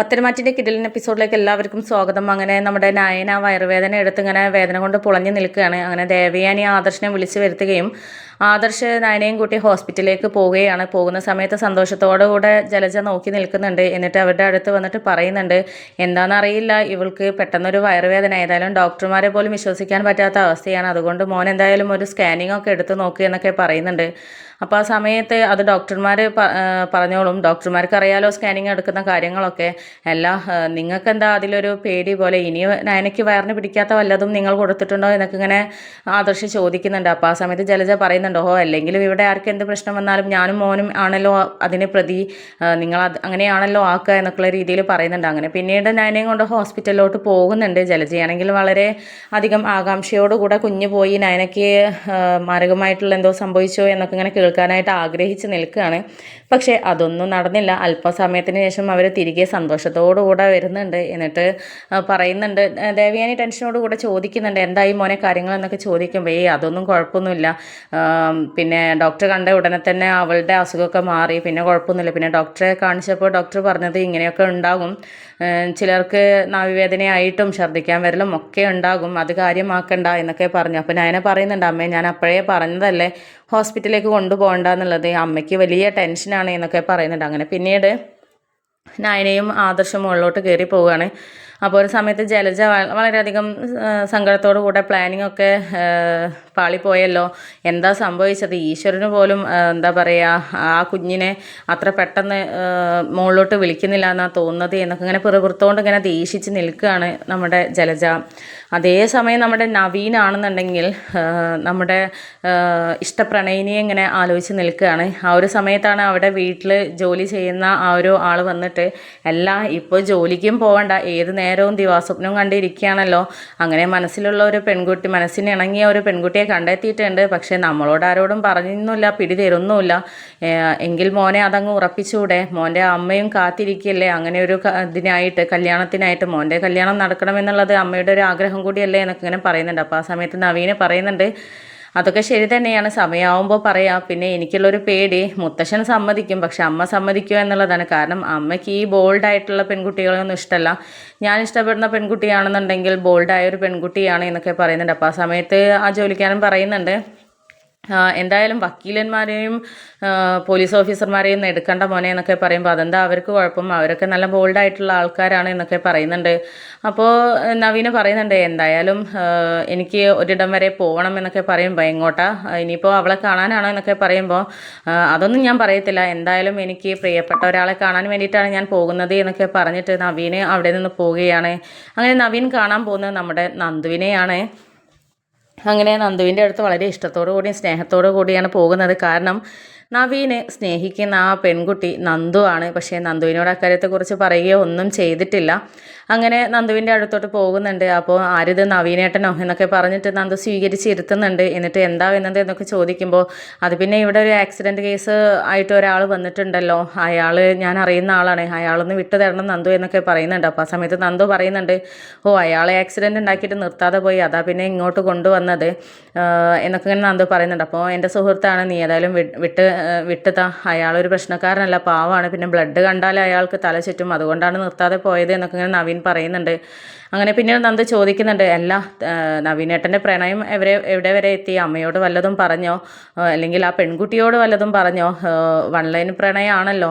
പത്തരമാറ്റിന്റെ കിടലിൻ എപ്പിസോഡിലേക്ക് എല്ലാവർക്കും സ്വാഗതം. അങ്ങനെ നമ്മുടെ നയന വയറുവേദന എടുത്ത് ഇങ്ങനെ വേദന കൊണ്ട് പുളഞ്ഞു നിൽക്കുകയാണ്. അങ്ങനെ ദേവയാനി ആദർശിനെ വിളിച്ചു വരുത്തുകയും ആദർശ് നയനയും കൂട്ടി ഹോസ്പിറ്റലിലേക്ക് പോവുകയാണ്. പോകുന്ന സമയത്ത് സന്തോഷത്തോടു കൂടെ ജലജ നോക്കി നിൽക്കുന്നുണ്ട്. എന്നിട്ട് അവരുടെ അടുത്ത് വന്നിട്ട് പറയുന്നുണ്ട് എന്താണെന്നറിയില്ല ഇവൾക്ക് പെട്ടെന്നൊരു വയറുവേദന. ഏതായാലും ഡോക്ടർമാരെ പോലും വിശ്വസിക്കാൻ പറ്റാത്ത അവസ്ഥയാണ്. അതുകൊണ്ട് മോൻ എന്തായാലും ഒരു സ്കാനിങ് ഒക്കെ എടുത്ത് നോക്കുക എന്നൊക്കെ പറയുന്നുണ്ട്. അപ്പോൾ ആ സമയത്ത് അത് ഡോക്ടർമാർ പറഞ്ഞോളും. ഡോക്ടർമാർക്ക് അറിയാലോ സ്കാനിങ് എടുക്കുന്ന കാര്യങ്ങളൊക്കെ. അല്ല നിങ്ങൾക്ക് എന്താ അതിലൊരു പേടി പോലെ? ഇനി നയനയ്ക്ക് വയറിന് പിടിക്കാത്ത വല്ലതും നിങ്ങൾ കൊടുത്തിട്ടുണ്ടോ എന്നൊക്കെ ഇങ്ങനെ ആദർശ് ചോദിക്കുന്നുണ്ട്. അപ്പോൾ ആ സമയത്ത് ജലജ പറയുന്നുണ്ടോ ഓ അല്ലെങ്കിലും ഇവിടെ ആർക്ക് എന്ത് പ്രശ്നം വന്നാലും ഞാനും മോനും ആണല്ലോ അതിനെ പ്രതി. നിങ്ങൾ അങ്ങനെയാണല്ലോ ആക്കുക എന്നൊക്കെയുള്ള രീതിയിൽ പറയുന്നുണ്ട്. അങ്ങനെ പിന്നീട് നയനയും കൊണ്ട് ഹോസ്പിറ്റലിലോട്ട് പോകുന്നുണ്ട്. ജലജയാണെങ്കിൽ വളരെ അധികം ആകാംക്ഷയോടുകൂടെ കുഞ്ഞു പോയി നയനയ്ക്ക് മാരകമായിട്ടുള്ള എന്തോ സംഭവിച്ചോ എന്നൊക്കെ ഇങ്ങനെ കേൾക്കാനായിട്ട് ആഗ്രഹിച്ച് നിൽക്കുകയാണ്. പക്ഷേ അതൊന്നും നടന്നില്ല. അല്പസമയത്തിന് ശേഷം അവർ തിരികെ സന്തോഷത്തോടുകൂടെ വരുന്നുണ്ട് എന്നിട്ട് പറയുന്നുണ്ട് ദേവയാനി ടെൻഷനോട് കൂടെ ചോദിക്കുന്നുണ്ട്. എന്തായി മോനെ കാര്യങ്ങളെന്നൊക്കെ ചോദിക്കുമ്പോൾ ഏയ് അതൊന്നും കുഴപ്പമൊന്നുമില്ല. പിന്നെ ഡോക്ടർ കണ്ട ഉടനെ തന്നെ അവളുടെ അസുഖമൊക്കെ മാറി. പിന്നെ കുഴപ്പമൊന്നുമില്ല. പിന്നെ ഡോക്ടറെ കാണിച്ചപ്പോൾ ഡോക്ടർ പറഞ്ഞത് ഇങ്ങനെയൊക്കെ ഉണ്ടാകും. ചിലർക്ക് നാവിവേദനയായിട്ടും ഛർദ്ദിക്കാൻ വരലും ഒക്കെ ഉണ്ടാകും. അത് കാര്യമാക്കണ്ട എന്നൊക്കെ പറഞ്ഞു. അപ്പോൾ നയന പറയുന്നുണ്ട് അമ്മേ ഞാൻ അപ്പോഴേ പറഞ്ഞതല്ലേ ഹോസ്പിറ്റലിലേക്ക് കൊണ്ടുപോകണ്ട എന്നുള്ളത്. അമ്മയ്ക്ക് വലിയ ടെൻഷനാണ് എന്നൊക്കെ പറയുന്നുണ്ട്. അങ്ങനെ പിന്നീട് നയനയും ആദർശം മുകളിലോട്ട് കയറി പോവുകയാണ്. അപ്പോൾ ഒരു സമയത്ത് ജലജ വളരെയധികം സങ്കടത്തോടു കൂടെ പ്ലാനിങ് ഒക്കെ പാളിപ്പോയല്ലോ എന്താ സംഭവിച്ചത്? ഈശ്വരന് പോലും എന്താ പറയുക ആ കുഞ്ഞിനെ അത്ര പെട്ടെന്ന് മുകളിലോട്ട് വിളിക്കുന്നില്ല എന്നാണ് തോന്നുന്നത് എന്നൊക്കെ ഇങ്ങനെ പിറുപിറുത്തോണ്ട് ഇങ്ങനെ ദേഷിച്ച് നിൽക്കുകയാണ് നമ്മുടെ ജലജ. അതേസമയം നമ്മുടെ നവീനാണെന്നുണ്ടെങ്കിൽ നമ്മുടെ ഇഷ്ടപ്രണയിനിയെ ഇങ്ങനെ ആലോചിച്ച് നിൽക്കുകയാണ്. ആ ഒരു സമയത്താണ് അവിടെ വീട്ടിൽ ജോലി ചെയ്യുന്ന ആ ഒരു ആൾ വന്നിട്ട് അല്ല ഇപ്പോൾ ജോലിക്കും പോകണ്ട ഏത് നേരവും ദിവാസ്വപ്നവും കണ്ടിരിക്കുകയാണല്ലോ. അങ്ങനെ മനസ്സിലുള്ള ഒരു പെൺകുട്ടി മനസ്സിന് ഇണങ്ങിയ ഒരു പെൺകുട്ടിയെ കണ്ടെത്തിയിട്ടുണ്ട്. പക്ഷേ നമ്മളോട് ആരോടും പറഞ്ഞൊന്നുമില്ല പിടി തരുന്നുമില്ല എങ്കിൽ മോനെ അതങ്ങ് ഉറപ്പിച്ചുകൂടെ? മോന്റെ അമ്മയും കാത്തിരിക്കല്ലേ അങ്ങനെ ഒരു ഇതിനായിട്ട് കല്യാണത്തിനായിട്ട് മോന്റെ കല്യാണം നടക്കണമെന്നുള്ളത് അമ്മയുടെ ഒരു ആഗ്രഹം കൂടിയല്ലേ എന്നൊക്കെ ഇങ്ങനെ പറയുന്നുണ്ട്. അപ്പോൾ ആ സമയത്ത് നവീന് പറയുന്നുണ്ട് അതൊക്കെ ശരി തന്നെയാണ്. സമയമാവുമ്പോൾ പറയാം. പിന്നെ എനിക്കുള്ളൊരു പേടി. മുത്തശ്ശൻ സമ്മതിക്കും. പക്ഷെ അമ്മ സമ്മതിക്കുക എന്നുള്ളതാണ്. കാരണം അമ്മയ്ക്ക് ഈ ബോൾഡായിട്ടുള്ള പെൺകുട്ടികളെയൊന്നും ഇഷ്ടമല്ല ഞാൻ ഇഷ്ടപ്പെടുന്ന പെൺകുട്ടിയാണെന്നുണ്ടെങ്കിൽ ബോൾഡായ ഒരു പെൺകുട്ടിയാണ് എന്നൊക്കെ പറയുന്നുണ്ട്. അപ്പോൾ ആ സമയത്ത് ആ ജോലിക്കാരൻ പറയുന്നുണ്ട്. എന്തായാലും വക്കീലന്മാരെയും പോലീസ് ഓഫീസർമാരെയും എടുക്കണ്ട മോനെ എന്നൊക്കെ പറയുമ്പോൾ അതെന്താ അവർക്ക് കുഴപ്പം? അവരൊക്കെ നല്ല ബോൾഡായിട്ടുള്ള ആൾക്കാരാണ് എന്നൊക്കെ പറയുന്നുണ്ട്. അപ്പോൾ നവീന് പറയുന്നുണ്ട് എന്തായാലും എനിക്ക് ഒരിടം വരെ പോകണം എന്നൊക്കെ പറയുമ്പോൾ എങ്ങോട്ടാ? ഇനിയിപ്പോൾ അവളെ കാണാനാണോ എന്നൊക്കെ പറയുമ്പോൾ അതൊന്നും ഞാൻ പറയത്തില്ല. എന്തായാലും എനിക്ക് പ്രിയപ്പെട്ട ഒരാളെ കാണാൻ വേണ്ടിയിട്ടാണ് ഞാൻ പോകുന്നത് എന്നൊക്കെ പറഞ്ഞിട്ട് നവീന് അവിടെ നിന്ന് പോവുകയാണ്. അങ്ങനെ നവീൻ കാണാൻ പോകുന്നത് നമ്മുടെ നന്ദുവിനെയാണ്. അങ്ങനെ നന്ദുവിന്റെ അടുത്ത് വളരെ ഇഷ്ടത്തോടു കൂടിയും സ്നേഹത്തോടു കൂടിയാണ് പോകുന്നത്. കാരണം നവീനെ സ്നേഹിക്കുന്ന ആ പെൺകുട്ടി നന്ദു ആണ്. പക്ഷേ നന്ദുവിനോട് അക്കാര്യത്തെക്കുറിച്ച് പറയുകയോ ഒന്നും ചെയ്തിട്ടില്ല. അങ്ങനെ നന്ദുവിന്റെ അടുത്തോട്ട് പോകുന്നുണ്ട്. അപ്പോൾ ആരിത് നവീനേട്ടനോ എന്നൊക്കെ പറഞ്ഞിട്ട് നന്ദു സ്വീകരിച്ചിരുത്തുന്നുണ്ട്. എന്നിട്ട് എന്താ എന്നത് എന്നൊക്കെ ചോദിക്കുമ്പോൾ അത് പിന്നെ ഇവിടെ ഒരു ആക്സിഡന്റ് കേസ് ആയിട്ട് ഒരാൾ വന്നിട്ടുണ്ടല്ലോ. അയാൾ ഞാൻ അറിയുന്ന ആളാണ്. അയാളൊന്ന് വിട്ടു തരണം നന്ദു എന്നൊക്കെ പറയുന്നുണ്ട്. അപ്പോൾ ആ സമയത്ത് നന്ദു പറയുന്നുണ്ട് ഓ അയാളെ ആക്സിഡന്റ് ഉണ്ടാക്കിയിട്ട് നിർത്താതെ പോയി. അതാ പിന്നെ ഇങ്ങോട്ട് കൊണ്ടുവന്നത്. എന്നൊക്കെ ഇങ്ങനെ നന്ദു പറയുന്നുണ്ട്. അപ്പോൾ എന്റെ സുഹൃത്താണ് നീ ഏതായാലും വിട്ട് ആഹ് വിട്ട് താ അയാളൊരു പ്രശ്നക്കാരനല്ല പാവമാണ് പിന്നെ ബ്ലഡ് കണ്ടാൽ അയാൾക്ക് തല ചുറ്റും. അതുകൊണ്ടാണ് നിർത്താതെ പോയത് എന്നൊക്കെ ഇങ്ങനെ നവീൻ പറയുന്നുണ്ട്. അങ്ങനെ പിന്നെ നന്ദ ചോദിക്കുന്നുണ്ട് അല്ല നവീനേട്ടന്റെ പ്രണയം എവരെ എവിടെ വരെ എത്തി? അമ്മയോട് വല്ലതും പറഞ്ഞോ? അല്ലെങ്കിൽ ആ പെൺകുട്ടിയോട് വല്ലതും പറഞ്ഞോ? വൺലൈൻ പ്രണയമാണല്ലോ.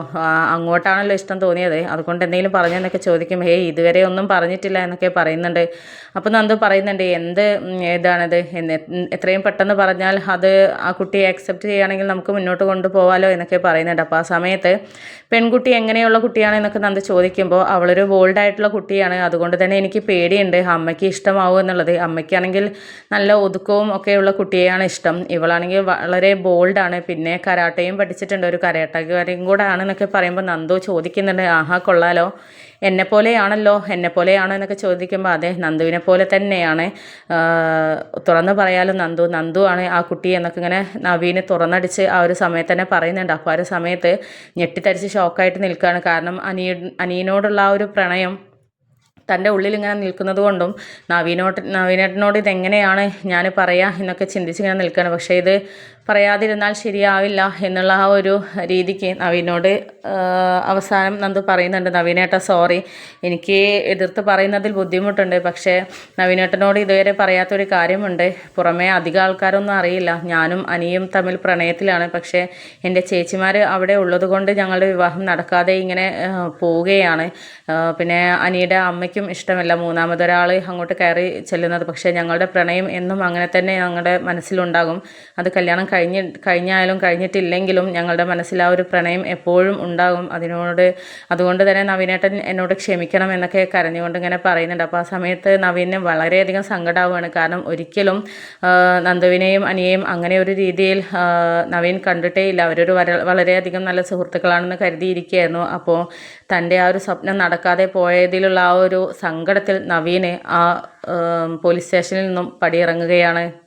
അങ്ങോട്ടാണല്ലോ ഇഷ്ടം തോന്നിയത്. അതുകൊണ്ട് എന്തെങ്കിലും പറഞ്ഞെന്നൊക്കെ ചോദിക്കും. ഹേയ് ഇതുവരെ ഒന്നും പറഞ്ഞിട്ടില്ല എന്നൊക്കെ പറയുന്നുണ്ട്. അപ്പോൾ നന്ദു പറയുന്നുണ്ട് എന്ത് ഇതാണത് എത്രയും പെട്ടെന്ന് പറഞ്ഞാൽ അത് ആ കുട്ടിയെ അക്സെപ്റ്റ് ചെയ്യുകയാണെങ്കിൽ നമുക്ക് മുന്നോട്ട് കൊണ്ടുപോകാമല്ലോ എന്നൊക്കെ പറയുന്നുണ്ട്. അപ്പോൾ ആ സമയത്ത് പെൺകുട്ടി എങ്ങനെയുള്ള കുട്ടിയാണ് എന്നൊക്കെ നന്ദി ചോദിക്കുമ്പോൾ അവളൊരു ബോൾഡായിട്ടുള്ള കുട്ടിയാണ്. അതുകൊണ്ട് തന്നെ എനിക്ക് പേടിയുണ്ട്. അമ്മയ്ക്ക് ഇഷ്ടമാവും എന്നുള്ളത്. അമ്മയ്ക്കാണെങ്കിൽ നല്ല ഒതുക്കവും ഒക്കെയുള്ള കുട്ടിയെയാണ് ഇഷ്ടം. ഇവളാണെങ്കിൽ വളരെ ബോൾഡാണ് പിന്നെ കരാട്ടയും പഠിച്ചിട്ടുണ്ട്. ഒരു കരാട്ടക്കാരിയും കൂടെ ആണെന്നൊക്കെ പറയുമ്പോൾ നന്ദു ചോദിക്കുന്നുണ്ട്. ആഹാ കൊള്ളാലോ. എന്നെ പോലെയാണല്ലോ എന്നെ പോലെയാണോ എന്നൊക്കെ ചോദിക്കുമ്പോൾ അതെ നന്ദുവിനെ പോലെ തന്നെയാണ്. തുറന്ന് പറയാലോ നന്ദു. നന്ദു ആണ് ആ കുട്ടി എന്നൊക്കെ ഇങ്ങനെ നവീന് തുറന്നടിച്ച് ആ ഒരു സമയത്ത് തന്നെ പറയുന്നുണ്ട്. അപ്പോൾ ആ സമയത്ത് ഞെട്ടിത്തരിച്ച് ഷോക്കായിട്ട് നിൽക്കുകയാണ്. കാരണം അനിയ അനിയനോടുള്ള ആ ഒരു പ്രണയം തന്റെ ഉള്ളിൽ ഇങ്ങനെ നിൽക്കുന്നത് കൊണ്ടും നവീനോട്ട് നവീനേട്ടനോട് ഇതെങ്ങനെയാണ് ഞാൻ പറയാ എന്നൊക്കെ ചിന്തിച്ച് ഇങ്ങനെ നിൽക്കുകയാണ്. പക്ഷേ ഇത് പറയാതിരുന്നാൽ ശരിയാവില്ല എന്നുള്ള ആ ഒരു രീതിക്ക് നവീനോട് അവസാനം നന്ദു പറയുന്നുണ്ട് നവീനേട്ട സോറി എനിക്ക് എതിർത്ത് പറയുന്നതിൽ ബുദ്ധിമുട്ടുണ്ട്. പക്ഷേ നവീനേട്ടനോട് ഇതുവരെ പറയാത്തൊരു കാര്യമുണ്ട്. പുറമേ അധികം ആൾക്കാരൊന്നും അറിയില്ല. ഞാനും അനിയും തമ്മിൽ പ്രണയത്തിലാണ്. പക്ഷേ എന്റെ ചേച്ചിമാർ അവിടെ ഉള്ളതുകൊണ്ട് ഞങ്ങളുടെ വിവാഹം നടക്കാതെ ഇങ്ങനെ പോവുകയാണ്. പിന്നെ അനിയുടെ അമ്മയ്ക്കും ഇഷ്ടമല്ല മൂന്നാമതൊരാൾ അങ്ങോട്ട് കയറി ചെല്ലുന്നത്. പക്ഷേ ഞങ്ങളുടെ പ്രണയം എന്നും അങ്ങനെ തന്നെ ഞങ്ങളുടെ മനസ്സിലുണ്ടാകും. അത് കല്യാണം കഴിഞ്ഞ് കഴിഞ്ഞാലും കഴിഞ്ഞിട്ടില്ലെങ്കിലും ഞങ്ങളുടെ മനസ്സിൽ ആ ഒരു പ്രണയം എപ്പോഴും ഉണ്ടാകും. അതിനോട് അതുകൊണ്ട് തന്നെ നവീനേട്ടൻ എന്നോട് ക്ഷമിക്കണം എന്നൊക്കെ കരഞ്ഞുകൊണ്ട് ഇങ്ങനെ പറയുന്നുണ്ട്. അപ്പോൾ ആ സമയത്ത് നവീനെ വളരെയധികം സങ്കടമാവുകയാണ് കാരണം ഒരിക്കലും നന്ദുവിനെയും അനിയെയും അങ്ങനെ ഒരു രീതിയിൽ നവീൻ കണ്ടിട്ടേ ഇല്ല. അവരൊരു വര- വളരെയധികം നല്ല സുഹൃത്തുക്കളാണെന്ന് കരുതിയിരിക്കുകയായിരുന്നു. അപ്പോൾ തന്റെ ആ ഒരു സ്വപ്നം നടക്കാതെ പോയതിലുള്ള ആ ഒരു സങ്കടത്തിൽ നവീനെ ആ, പോലീസ് സ്റ്റേഷനിൽ നിന്നും പടിയിറങ്ങുകയാണ്.